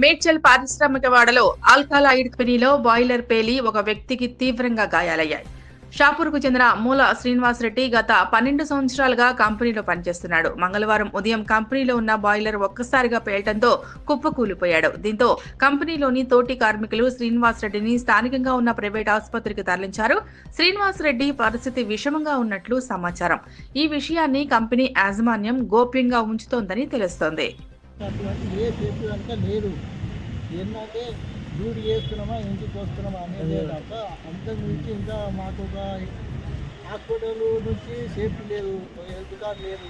మేడ్చల్ పారిశ్రామిక వాడలో కంపెనీలో బాయిలర్ పేలి ఒక వ్యక్తికి తీవ్రంగా గాయాలయ్యాయి. షాపూర్కు చెందిన మూల శ్రీనివాసరెడ్డి గత పన్నెండు సంవత్సరాలుగా కంపెనీలో పనిచేస్తున్నాడు. మంగళవారం ఉదయం కంపెనీలో ఉన్న బాయిలర్ ఒక్కసారిగా పేలటంతో కుప్పకూలిపోయాడు దీంతో కంపెనీలోని తోటి కార్మికులు శ్రీనివాసరెడ్డిని స్థానికంగా ఉన్న ప్రైవేట్ ఆసుపత్రికి తరలించారు. శ్రీనివాసరెడ్డి పరిస్థితి విషమంగా ఉన్నట్లు సమాచారం. ఈ విషయాన్ని కంపెనీ యాజమాన్యం గోప్యంగా ఉంచుతోందని తెలుస్తోంది. అటువంటి ఏ సేఫ్టీ కనుక లేదు. ఏంటంటే డ్యూటీ చేస్తున్నామా ఇంటికి వస్తున్నామా అనేది తప్ప అంతకు మించి ఇంకా మాకు ఒక హాస్పిటల్ నుంచి సేఫ్టీ లేదు హెల్త్ కార్డ్ లేదు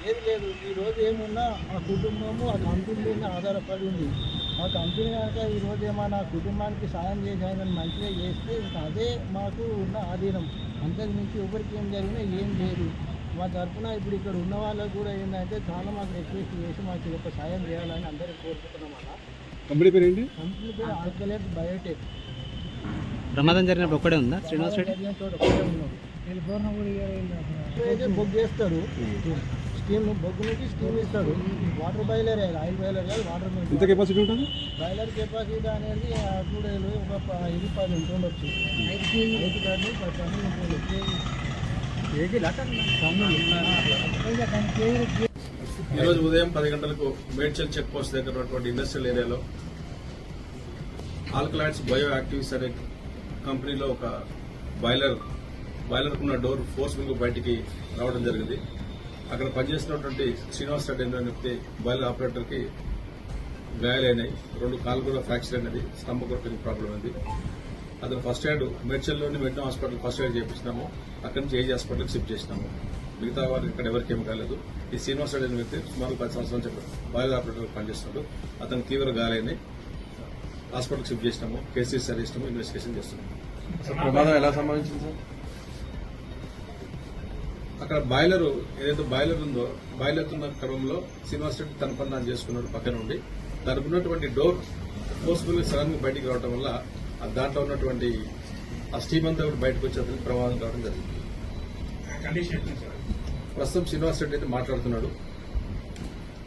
ఏది లేదు. ఈ రోజు ఏమున్నా మా కుటుంబము ఆ కంపెనీ మీద ఆధారపడి ఉంది. ఆ కంపెనీ కనుక ఈ రోజు ఏమైనా కుటుంబానికి సాయం చేసామని మంచిగా చేస్తే ఇంకా అదే మాకు ఉన్న ఆధీనం. అంతకు మించి ఎవరికి ఏం జరిగినా ఏం లేదు. మా తరఫున ఇప్పుడు ఇక్కడ ఉన్న వాళ్ళకు కూడా ఏంటంటే చాలా మాకు రిక్వెస్ట్ చేసి మాకు ఇది ఒక సాయం చేయాలని అందరికీ కోరుకుంటున్నాం అన్న. కంపెనీ పేరు ఏంటి కంపెనీ పేరు ఆల్కలేట్ బయోటెక్. ప్రమాదం జరిగినప్పుడు ఒక్కడే ఉందా? శ్రీనివాస్ రెడ్డి. అయితే బొగ్గు వేస్తాడు స్టీమ్ బొగ్గు నుంచి స్టీమ్ ఇస్తాడు వాటర్ బాయిలర్ ఆయిల్ బాయిలర్ కాదు వాటర్ ఎంత కెపాసిటీ ఉంటుంది? బాయిలర్ కెపాసిటీ అనేది అప్పుడు ఒక ఇది పది ఉంటుండొచ్చు ఐదు కానీ పది టన్నులు ఈరోజు ఉదయం పది గంటలకు మేడ్చల్ చెక్ పోస్ట్ దగ్గర ఉన్నటువంటి ఇండస్ట్రియల్ ఏరియాలో ఆల్కలాట్స్ బయో యాక్టివ్స్ అనే కంపెనీలో ఒక బాయిలర్ బాయిలర్ ఉన్న డోర్ ఫోర్స్ఫుల్గా బయటికి రావడం జరిగింది. అక్కడ పనిచేస్తున్నటువంటి శ్రీనివాస్ రెడ్డి అనే వ్యక్తి బాయిలర్ ఆపరేటర్కి గాయాలైనాయి. రెండు కాలు కూడా ఫ్రాక్చర్ అయినది. స్తంభ కొరకు ప్రాబ్లం ఉంది అతను ఫస్ట్ ఎయిడ్ మేడ్చల్లోని మెట్నం హాస్పిటల్ ఫస్ట్ ఎయిడ్ చేయించినాము. అక్కడి నుంచి ఏజీ హాస్పిటల్కి షిఫ్ట్ చేసినాము. మిగతా వారు ఇక్కడ ఎవరికి ఏం కాలేదు ఈ శ్రీనివాస్ రెడ్డి అనే వ్యక్తి సుమారు పది సంవత్సరాల నుంచి బాయిలర్ ఆపరేటర్ పనిచేస్తున్నాడు. అతను తీవ్ర గాయాలైనాయి హాస్పిటల్కి షిఫ్ట్ చేసినాము. కేసీస్ సరి చేసినాము ఇన్వెస్టిగేషన్ చేస్తున్నాము ప్రమాదం ఎలా సంభవించింది సార్? అక్కడ బాయిలర్ ఏదైతే బాయిలర్ ఉందో బాయిలర్ ఉన్న క్రమంలో శ్రీనివాస్ రెడ్డి తన పని చేసుకున్నాడు పక్కన ఉండి. దానికి ఉన్నటువంటి డోర్ ఫోర్స్ఫుల్ సడన్గా బయటికి రావడం వల్ల దాంట్లో ఉన్నటువంటి ఆ స్టీమ్ అంతా కూడా బయటకు వచ్చి అతనికి ప్రమాదం కావడం జరిగింది. ప్రస్తుతం శ్రీనివాస్ రెడ్డి అయితే మాట్లాడుతున్నాడు.